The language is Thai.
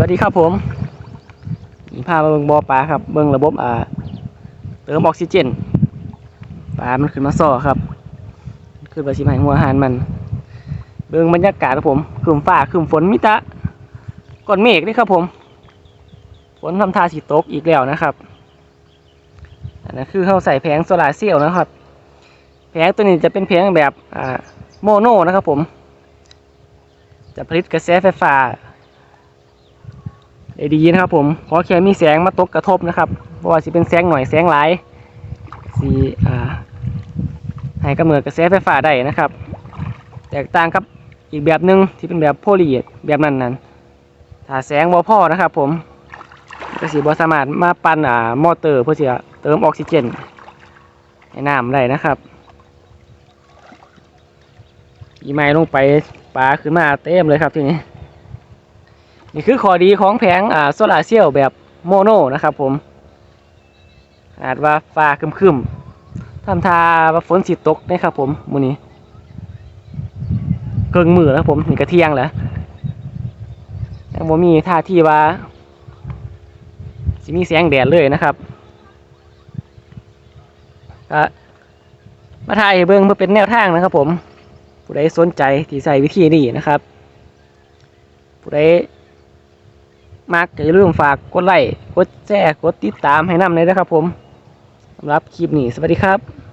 วัสดีครับผมพามาเบิ่งบ่อปลาครับ เบิ่งระบบอ่า เติมออกซิเจน ปลา มันขึ้นมาซ่อครับ ขึ้นมาชิมให้หัวอาหารมัน เบิ่งบรรยากาศครับผมครึมฟ้าครึมฝนมิตะก้อนเมฆนี่ครับผม ฝนทำทาสีตกอีกแล้วนะครับ อันนั้นคือเขาใส่แผงโซลาร์เซลล์นะครับ แผงตัวนี้จะเป็นแผงแบบอ่าโมโนนะครับผม จะผลิตกระแสไฟฟ้า ได้ดีนะครับผมเพราะแค่มีแสงมาตกกระทบนะครับเพราะว่าสิเป็นแสงหน่อยแสงหลายสีอ่าให้กำเนิดกระแสไฟฟ้าได้นะครับ แตกต่างกับอีกแบบหนึ่งที่เป็นแบบโพลีแบบนั้นนั้นถ้าแสงบ่พอนะครับ ผมก็สิบ่สามารถมาปั่นอ่ามอเตอร์เพื่อจะเติมออกซิเจนให้น้ำได้นะครับอีไม้ลงไปปลาขึ้นมาเต็มเลยครับทีนี้ นี่คือข้อดีของแผงอ่าโซลาร์เซลล์แบบโมโนนะครับผมอาจว่าฟ้าคึมๆทำทาว่าฝนสิตกนะครับผมมื้อนี้เกิงมือแล้วผมนี่กระเที่ยงแล้วยังบ่มีท่าที่ว่าสิมีแสงแดดเลยนะครับก็มาถ่ายให้เบิ่งเพื่อเป็นแนวทางนะครับผม ผู้ใดสนใจที่ใส่วิธีนี้นะครับ ผู้ใด มักก็อย่าลืมฝากกดไลค์กดแชร์กดติดตามให้นำเลยนะครับผมสำหรับคลิปนี้สวัสดีครับ